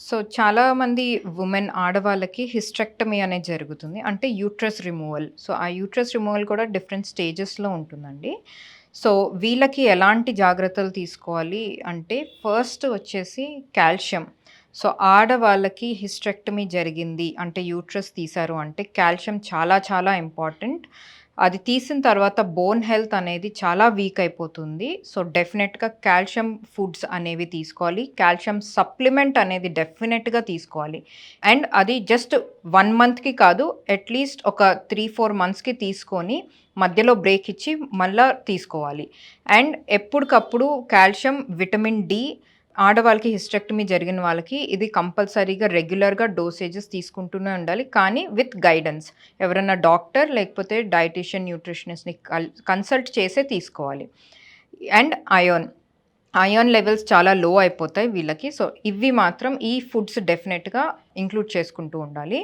So చాలామంది women ఆడవాళ్ళకి hysterectomy అనేది జరుగుతుంది. అంటే యూట్రస్ రిమూవల్. సో ఆ యూట్రస్ రిమూవల్ కూడా డిఫరెంట్ స్టేజెస్‌లో ఉంటుందండి. సో వీళ్ళకి ఎలాంటి జాగ్రత్తలు తీసుకోవాలి అంటే ఫస్ట్ వచ్చేసి కాల్షియం. సో ఆడవాళ్ళకి హిస్ట్రెక్టమీ జరిగింది అంటే యూట్రస్ తీశారు అంటే కాల్షియం చాలా చాలా ఇంపార్టెంట్. అది తీసిన తర్వాత బోన్ హెల్త్ అనేది చాలా వీక్ అయిపోతుంది. సో డెఫినెట్‌గా కాల్షియం ఫుడ్స్ అనేవి తీసుకోవాలి. కాల్షియం సప్లిమెంట్ అనేది డెఫినెట్‌గా తీసుకోవాలి. అండ్ అది జస్ట్ వన్ మంత్‌కి కాదు అట్‌లీస్ట్ ఒక 3, 4 మంత్స్‌కి తీసుకొని మధ్యలో బ్రేక్ ఇచ్చి మళ్ళీ తీసుకోవాలి. అండ్ ఎప్పటికప్పుడు కాల్షియం, విటమిన్ డి ఆడవాళ్ళకి హిస్టెక్టమీ జరిగిన వాళ్ళకి ఇది కంపల్సరీగా రెగ్యులర్‌గా డోసేజెస్ తీసుకుంటూనే ఉండాలి. కానీ విత్ గైడెన్స్. ఎవరైనా డాక్టర్ లేకపోతే డైటీషియన్, న్యూట్రిషనిస్ట్‌ని కల్ కన్సల్ట్ చేసే తీసుకోవాలి. అండ్ అయోన్ అయాన్ లెవెల్స్ చాలా లో అయిపోతాయి వీళ్ళకి. సో ఇవి మాత్రం ఈ ఫుడ్స్ డెఫినెట్‌గా ఇంక్లూడ్ చేసుకుంటూ ఉండాలి.